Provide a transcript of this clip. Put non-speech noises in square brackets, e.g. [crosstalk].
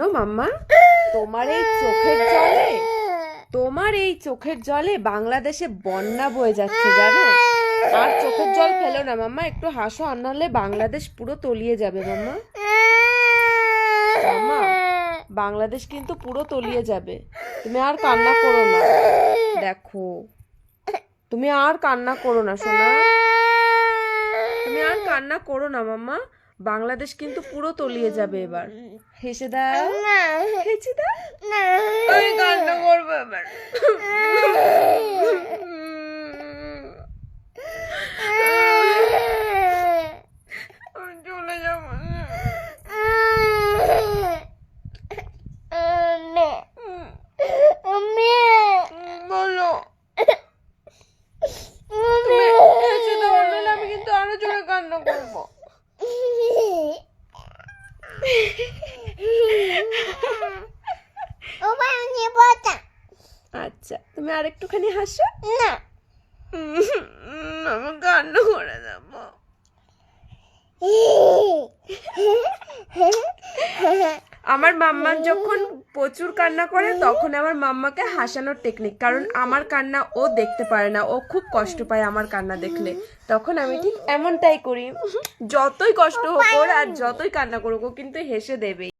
মাম্মা? তোমার এই চোখের [laughs] জলে তোমার এই চোখের জলে বাংলাদেশে বন্যা বয়ে যাচ্ছে জানো? আর চোখের জল ফেলো না মাম্মা। একটু হাসো আর নাহলে বাংলাদেশ পুরো তলিয়ে যাবে মাম্মা। মাম্মা বাংলাদেশ কিন্তু পুরো তলিয়ে যাবে। তুমি আর কান্না করো না। দেখো তুমি আর কান্না করো না সোনা। তুমি আর কান্না করো না মাম্মা। বাংলাদেশ কিন্তু পুরো তলিয়ে যাবে এবার। হেসে দাও। হেসে দাও। আমি কান্না করব এবার। চলে যাব। বলো। আমি কিন্তু আরও জোরে কান্না করব। [laughs] আচ্ছা তুমি আর একটুখানি হাসো উম, আমি কান্না করে দেবো। আমার মাম্মা যখন প্রচুর কান্না করে তখন আমার মাম্মাকে হাসানোর টেকনিক কারণ আমার কান্না ও দেখতে পারে না ও খুব কষ্ট পায় আমার কান্না দেখলে। তখন আমি ঠিক এমনটাই করি যতই কষ্ট হোক ওর আর যতই কান্না করুক ও কিন্তু হেসে দেবেই।